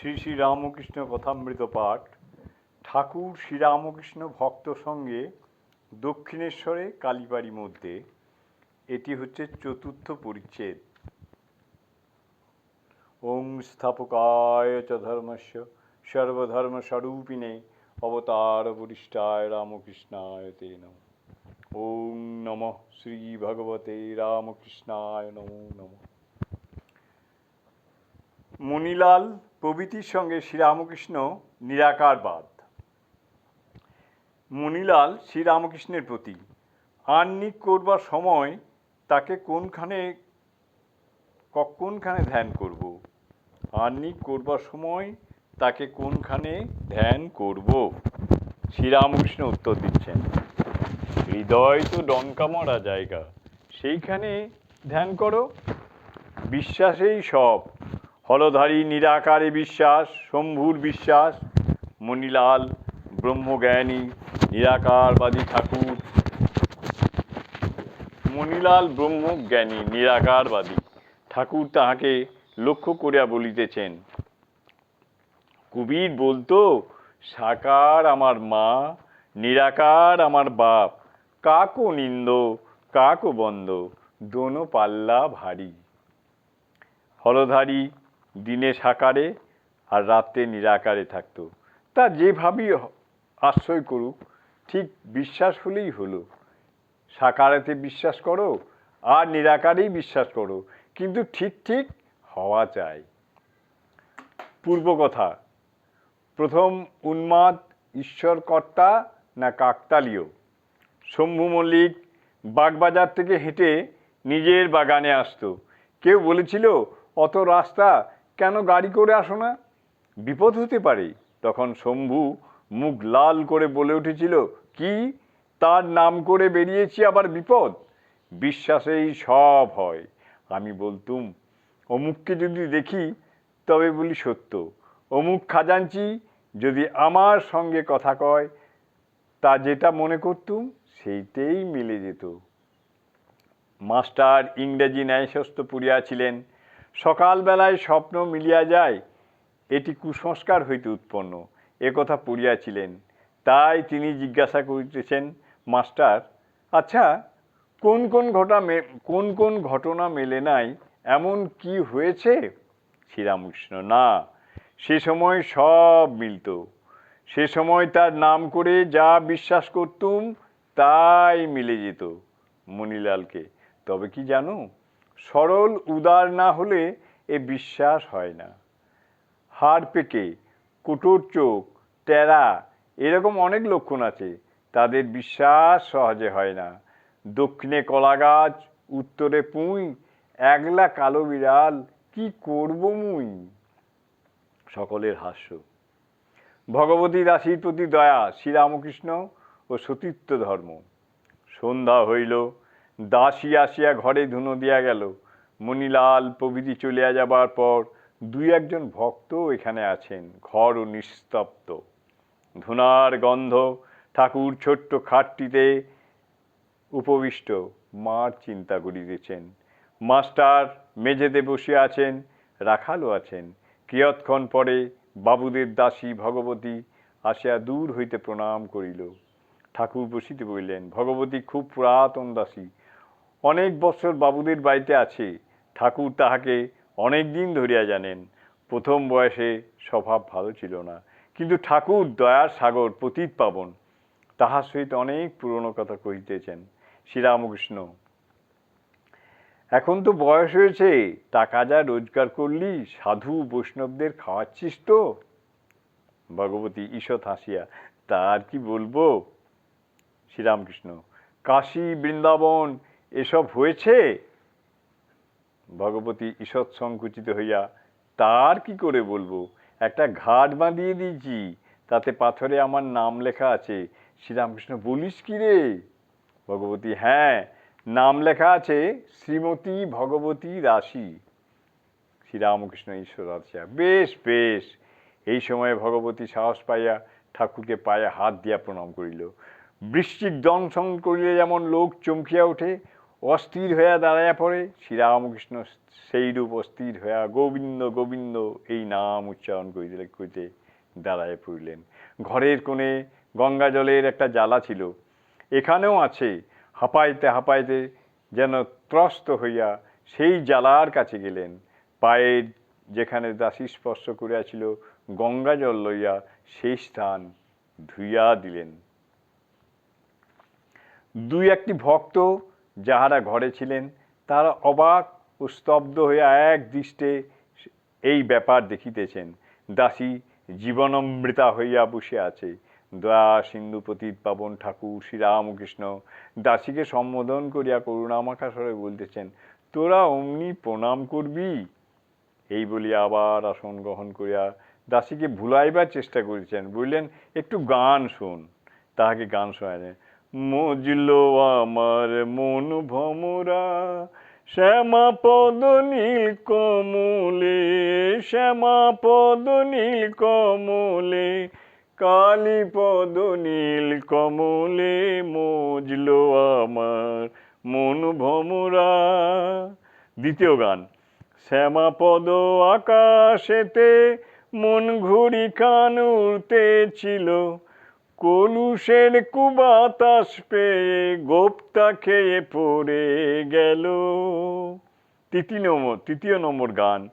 শ্রী শ্রী রামকৃষ্ণ কথামৃত পাঠ। ঠাকুর শ্রীরামকৃষ্ণ ভক্ত সঙ্গে দক্ষিণেশ্বরে কালীবাড়ি মধ্যে। এটি হচ্ছে চতুর্থ পরিচ্ছেদ। ওং স্থাপকায় চ ধর্মস্য সর্বধর্ম স্বরূপিণে অবতার বরিষ্ঠায় রামকৃষ্ণায় তে নম। ওং নমঃ শ্রী ভগবতে রামকৃষ্ণায় নমো নমঃ। মণিলাল প্রভৃতির সঙ্গে শ্রীরামকৃষ্ণ নিরাকারবাদ মণিলাল শ্রীরামকৃষ্ণের প্রতি আহ্নিক করবার সময় তাকে কোনখানে কোনখানে ধ্যান করব? আহ্নিক করবার সময় তাকে কোনখানে ধ্যান করব? শ্রীরামকৃষ্ণ উত্তর দিচ্ছেন, হৃদয় তো ডঙ্কা মরা জায়গা, সেইখানে ধ্যান করো। বিশ্বাসেই সব হলধারী নিরাকারে বিশ্বাস, শম্ভুর বিশ্বাস, মণিলাল ব্রহ্মজ্ঞানী, নিরাকারবাদী ঠাকুর। মণিলাল ব্রহ্মজ্ঞানী, নিরাকারবাদী ঠাকুর তাহাকে লক্ষ্য করিয়া বলিতেছেন, কবির বলতো, সাকার আমার মা, নিরাকার আমার বাপ, কাকো নিন্দ, কাকো বন্ধ দোনো পাল্লা ভারী। হলধারী দিনে সাকারে আর রাত্রে নিরাকারে থাকতো। তা যেভাবেই আশ্রয় করুক, ঠিক বিশ্বাস হলেই হলো। সাকারেতে বিশ্বাস করো আর নিরাকারেই বিশ্বাস করো, কিন্তু ঠিক ঠিক হওয়া চাই। পূর্ব কথা, প্রথম উন্মাদ ঈশ্বরকর্তা না কাকতালীয়? শম্ভু মল্লিক বাগবাজার থেকে হেঁটে নিজের বাগানে আসতো। কেউ বলেছিল, অত রাস্তা কেন গাড়ি করে আসো না? বিপদ হতে পারে। তখন শম্ভু মুখ লাল করে বলে উঠেছিল, কি? তার নাম করে বেরিয়েছি আবার বিপদ? বিশ্বাসেই সব হয়। আমি বলতুম, অমুককে যদি দেখি, তবে বলি সত্য। অমুক খাজাঞ্চি যদি আমার সঙ্গে কথা কয়, তা যেটা মনে করতুম, সেইটেই মিলে যেত। মাস্টার ইংরেজি ন্যায়শস্ত পড়িয়াছিলেন সকালবেলায় স্বপ্ন মিলিয়া যায়, এটি কুসংস্কার হইতে উৎপন্ন। এ কথা পড়িয়াছিলেন তাই তিনি জিজ্ঞাসা করিতেছেন, মাস্টার আচ্ছা কোন কোন ঘটনা কোন কোন ঘটনা মেলে নাই? এমন কি হয়েছে? শ্রীরামকৃষ্ণ, না, সে সময় সব মিলত। সে সময় তার নাম করে যা বিশ্বাস করতুম, তাই মিলে যেত। মণিলালকে তবে কি জানো সরল, উদার না হলে এ বিশ্বাস হয় না। হাড় পেকে কুটোর চোখ, টেরা, এরকম অনেক লক্ষণ আছে, তাদের বিশ্বাস সহজে হয় না। দক্ষিণে কলা গাছ উত্তরে পুঁই, একলা কালো বিড়াল, কি করব মুই? সকলের হাস্য। ভগবতী রাশির প্রতি দয়া, শ্রীরামকৃষ্ণ ও সতীত্ব ধর্ম। সন্ধ্যা হইল দাসী আসিয়া ঘরে ধুনো দিয়া গেল। মণিলাল প্রভৃতি চলিয়া যাবার পর দুই একজন ভক্ত এখানে আছেন, ঘর ও নিস্তব্ধ। ধুনার গন্ধ ঠাকুর ছোট্ট খাটটিতে উপবিষ্ট, মার চিন্তা করিতেছেন। মাস্টার মেঝেতে বসে আছেন, রাখালও আছেন। কিয়ৎক্ষণ পরে বাবুদের দাসী ভগবতী আসিয়া দূর হইতে প্রণাম করিল। ঠাকুর বসিতে বলিলেন, ভগবতী, খুব পুরাতন দাসী অনেক বছর বাবুদের বাড়িতে আছে। ঠাকুর তাহাকে অনেক দিন ধরিয়া জানেন। প্রথম বয়সে স্বভাব ভালো ছিল না। কিন্তু ঠাকুর দয়ার সাগর পতিত পাবন। তাহার সহিত অনেক পুরনো কথা কহিতেছেন শ্রীরামকৃষ্ণ। এখন তো বয়স হয়েছে, টাকা যা রোজগার করলি, সাধু বৈষ্ণবদের খাওয়াচ্ছিস তো? ভগবতী ঈষৎ হাসিয়া তার কি বলব? শ্রীরামকৃষ্ণ, কাশী বৃন্দাবন এসব হয়েছে? ভগবতী ঈষৎ সংকুচিত হইয়া, তার কি করে বলব? একটা ঘাট বাঁধিয়ে দিয়েছি, তাতে পাথরে আমার নাম লেখা আছে। শ্রীরামকৃষ্ণ, বলিস কি রে? ভগবতী হ্যাঁ নাম লেখা আছে, শ্রীমতী ভগবতী রাশি। শ্রীরামকৃষ্ণ ঈশ্বর আসিয়া, বেশ বেশ। এই সময়ে ভগবতী সাহস পাইয়া ঠাকুরকে পায়ে হাত দিয়া প্রণাম করিল। বৃশ্চিক দংশন করিলে যেমন লোক চমকিয়া ওঠে অস্থির হইয়া দাঁড়াইয়া পড়ে। শ্রীরামকৃষ্ণ সেই রূপ অস্থির হইয়া গোবিন্দ গোবিন্দ এই নাম উচ্চারণ করিতে করিতে দাঁড়ায় পড়লেন। ঘরের কোণে গঙ্গা জলের একটা জ্বালা ছিল। এখানেও আছে, হাঁপাইতে হাঁপাইতে যেন ত্রস্ত হইয়া সেই জ্বালার কাছে গেলেন। পায়ের যেখানে দাসী স্পর্শ করিয়াছিল, গঙ্গা জল লইয়া সেই স্থান ধুইয়া দিলেন। দুই একটি ভক্ত যাহারা ঘরে ছিলেন তারা অবাক ও স্তব্ধ হইয়া এক দৃষ্টে এই ব্যাপার দেখিতেছেন। দাসী জীবনমৃতা হইয়া বসে আছে। দয়া সিন্ধু পতিত পাবন ঠাকুর শ্রীরামকৃষ্ণ দাসীকে সম্বোধন করিয়া করুণামাখা স্বরে বলতেছেন, তোরা অমনি প্রণাম করবি? এই বলিয়া আবার আসন গ্রহণ করিয়া দাসীকে ভুলাইবার চেষ্টা করিতেছেন। বললেন, একটু গান শোন। তাহাকে গান শোনালেন মজলো আমার মন ভমরা, শ্যামা পদ নীল কমলে, শ্যামা পদ নীল কমলে, কালী পদ নীল কমলে মজলো আমার মন ভমরা। দ্বিতীয় গান শ্যামাপদ আকাশেতে মন ঘুরি কান উড়তেছিল কলুষের কুবাতাস পেয়ে গোপ্তা খেয়ে পড়ে গেল। তৃতীয় নম্বর তৃতীয় নম্বর গান।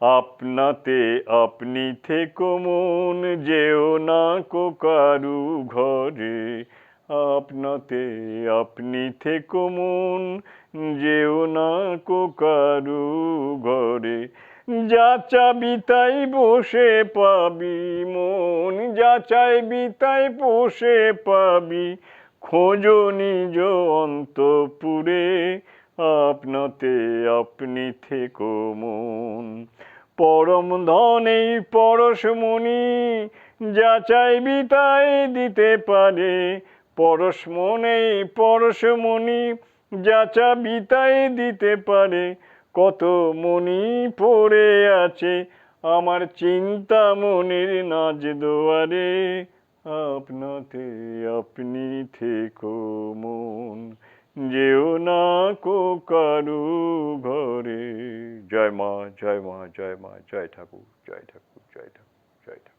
আপনাতে আপনি থেকো মন, যেও না কো কারু ঘরে। আপনাতে আপনি থেকো মন, যেও না কো কারু ঘরে। যা চাবি তাই বসে পাবি, মন যা চাইবি তাই বসে পাবি। খোঁজো নিজ অন্তপুরে, আপনাতে আপনি থেকো মন। পরম ধনেই পরশমণি যা চাইবি তাই দিতে পারে। পরশমনেই পরশমণি যা চাবি দিতে পারে। কত মণি পড়ে আছে, আমার চিন্তা মনের নাচ দোয়ারে। আপনাতে আপনি থেকো মন, যেও না কো কারু ঘরে। জয় মা জয় মা জয় মা জয় ঠাকুর জয় ঠাকুর জয় ঠাকুর জয় ঠাকুর।